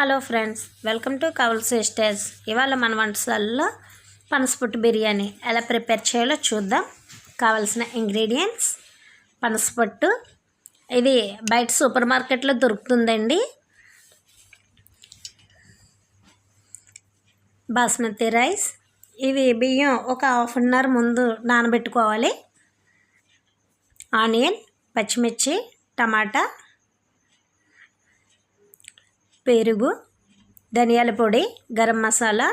Hello friends welcome to Kaval sisters. ఇవాళ మన వంటశాలలో పనసపొట్టు బిర్యానీ ఎలా ప్రిపేర్ చేయాలో చూద్దాం. కావలసిన ఇంగ్రీడియంట్స్ పనసపొట్టు. ఇది బయట సూపర్ మార్కెట్లో దొరుకుతుందండి. బాస్మతి రైస్. ఇవి బియ్యం ఒక హాఫ్ అన్ అవర్ ముందు నానబెట్టుకోవాలి. ఆనియన్ పచ్చిమిర్చి టమాటా. పెరుగు ధనియాల పొడి గరం మసాలా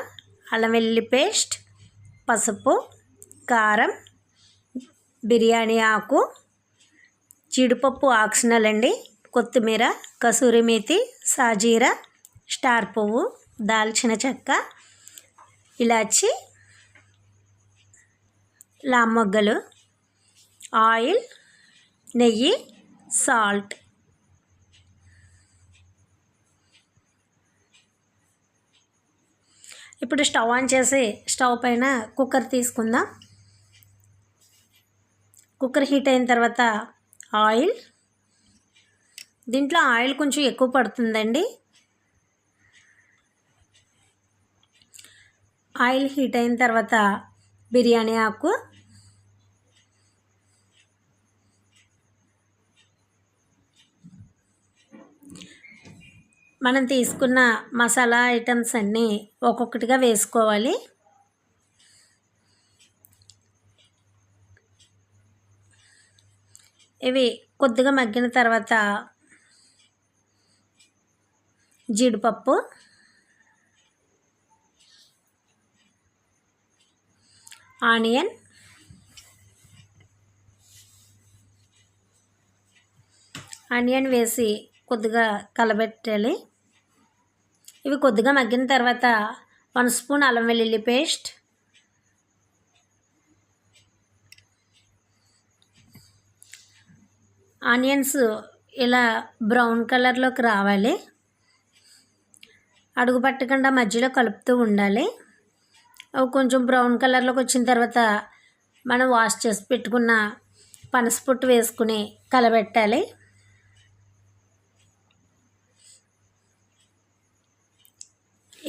అల్లం వెల్లుల్లి పేస్ట్ పసుపు కారం బిర్యానీ ఆకు జీడిపప్పు ఆక్సినల్ అండి కొత్తిమీర కసూరి మేతి సాజీరా స్టార్ పువ్వు దాల్చిన చెక్క ఇలాచి లామొగ్గలు ఆయిల్ నెయ్యి సాల్ట్. ఇప్పుడు స్టవ్ ఆన్ చేసి స్టవ్ పైన కుక్కర్ తీసుకుందాం. కుక్కర్ హీట్ అయిన తర్వాత ఆయిల్. దీంట్లో ఆయిల్ కొంచెం ఎక్కువ పడుతుందండి. ఆయిల్ హీట్ అయిన తర్వాత బిర్యానీ ఆకు. మనం తీసుకున్న మసాలా ఐటమ్స్ అన్నీ ఒక్కొక్కటిగా వేసుకోవాలి. ఇవి కొద్దిగా మగ్గిన తర్వాత జీడిపప్పు ఆనియన్ ఆనియన్ వేసి కొద్దిగా కలబెట్టాలి ఇవి కొద్దిగా మగ్గిన తర్వాత వన్ స్పూన్ అల్లం వెల్లుల్లి పేస్ట్. ఆనియన్స్ ఇలా బ్రౌన్ కలర్లోకి రావాలి. అడుగు పట్టకుండా మధ్యలో కలుపుతూ ఉండాలి. అవి కొంచెం బ్రౌన్ కలర్లోకి వచ్చిన తర్వాత మనం వాష్ చేసి పెట్టుకున్న పనసపొట్టు వేసుకుని కలబెట్టాలి.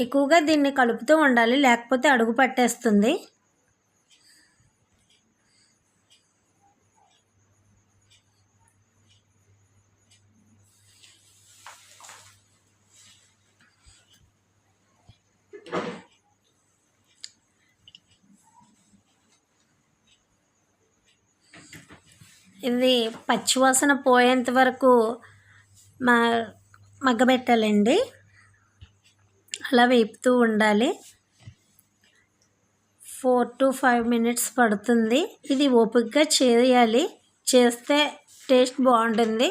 ఎక్కువగా దీన్ని కలుపుతూ ఉండాలి లేకపోతే అడుగు పట్టేస్తుంది. ఇది పచ్చివాసన పోయేంత వరకు మా మగ్గబెట్టాలండి. అలా వేపుతూ ఉండాలి. ఫోర్ టు ఫైవ్ మినిట్స్ పడుతుంది. ఇది ఓపికగా చేయాలి. చేస్తే టేస్ట్ బాగుంటుంది.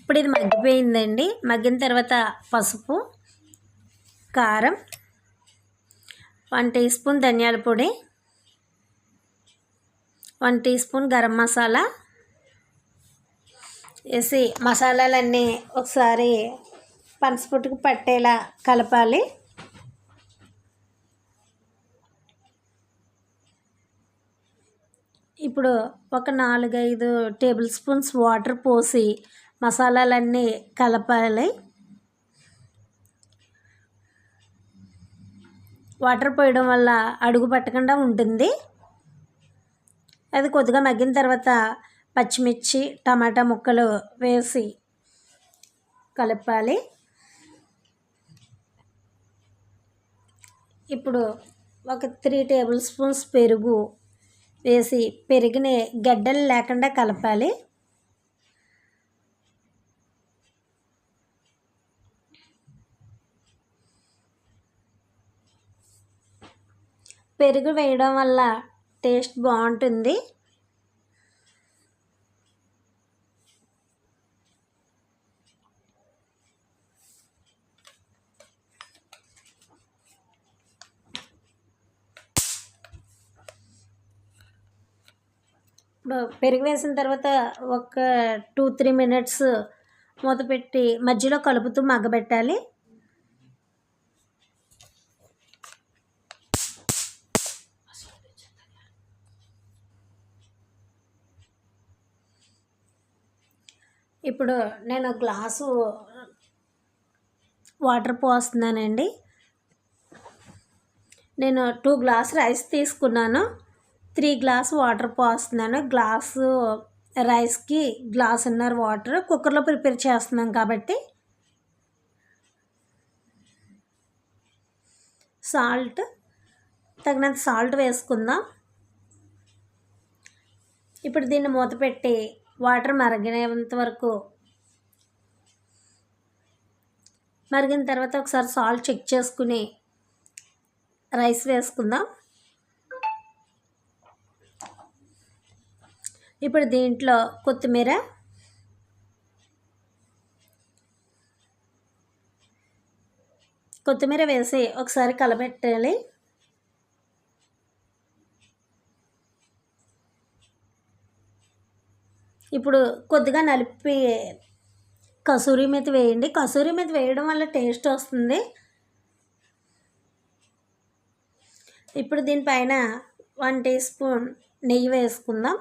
ఇప్పుడు ఇది మగ్గిపోయిందండి. మగ్గిన తర్వాత పసుపు కారం వన్ టీ స్పూన్ ధనియాల పొడి one teaspoon garam masala. వేసి మసాలాలన్నీ ఒకసారి పనసపొట్టుకు పట్టేలా కలపాలి. ఇప్పుడు ఒక నాలుగైదు టేబుల్ స్పూన్స్ వాటర్ పోసి మసాలాలన్నీ కలపాలి. వాటర్ పోయడం వల్ల అడుగు పట్టకుండా ఉంటుంది. అది కొద్దిగా మగ్గిన తర్వాత పచ్చిమిర్చి టమాటా ముక్కలు వేసి కలపాలి. ఇప్పుడు ఒక త్రీ టేబుల్ స్పూన్స్ పెరుగు వేసి పెరిగిన గడ్డలు లేకుండా కలపాలి. పెరుగు వేయడం వల్ల టేస్ట్ బాగుంటుంది. ఇప్పుడు పెరుగు వేసిన తర్వాత ఒక టూ త్రీ మినిట్స్ మూత పెట్టి మధ్యలో కలుపుతూ మగ్గబెట్టాలి. ఇప్పుడు నేను గ్లాసు వాటర్ పోస్తున్నానండి. నేను టూ గ్లాస్ రైస్ తీసుకున్నాను. త్రీ గ్లాస్ వాటర్ పోస్తున్నాను. గ్లాసు రైస్కి గ్లాస్ గ్లాసున్నర వాటర్ కుక్కర్లో ప్రిపేర్ చేస్తున్నాం కాబట్టి. సాల్ట్ తగినంత సాల్ట్ వేసుకుందాం. ఇప్పుడు దీన్ని మూత పెట్టి వాటర్ మరిగినంత వరకు మరిగిన తర్వాత ఒకసారి సాల్ట్ చెక్ చేసుకుని రైస్ వేసుకుందాం. ఇప్పుడు దీంట్లో కొత్తిమీర కొత్తిమీర వేసి ఒకసారి కలబెట్టాలి ఇప్పుడు కొద్దిగా నలిపి కసూరి మీద వేయండి. కసూరి మీద వేయడం వల్ల టేస్ట్ వస్తుంది. ఇప్పుడు దీనిపైన వన్ టీ స్పూన్ నెయ్యి వేసుకుందాం.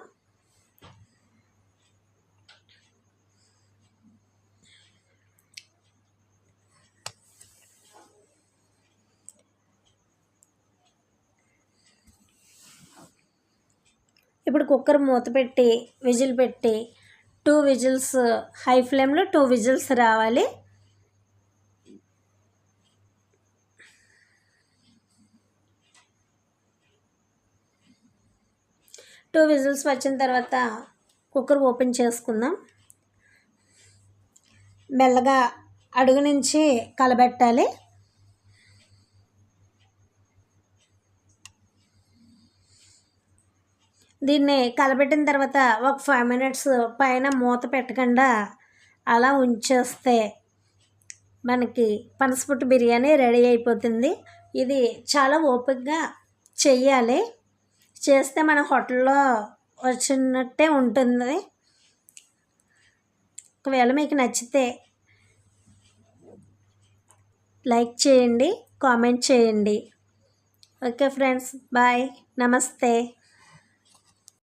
ఇప్పుడు కుక్కర్ మూత పెట్టి విజిల్ పెట్టి టూ విజిల్స్ హై ఫ్లేమ్లో టూ విజిల్స్ రావాలి. టూ విజిల్స్ వచ్చిన తర్వాత కుక్కర్ ఓపెన్ చేసుకుందాం. మెల్లగా అడుగు నుంచి కలబెట్టాలి. దీన్ని కలపెట్టిన తర్వాత ఒక ఫైవ్ మినిట్స్ పైన మూత పెట్టకుండా అలా ఉంచేస్తే మనకి పనసపొట్టు బిర్యానీ రెడీ అయిపోతుంది. ఇది చాలా ఓపికగా చెయ్యాలి. చేస్తే మన హోటల్లో వచ్చినట్టే ఉంటుంది. ఒకవేళ మీకు నచ్చితే లైక్ చేయండి కామెంట్ చేయండి. ఓకే ఫ్రెండ్స్ బాయ్ నమస్తే.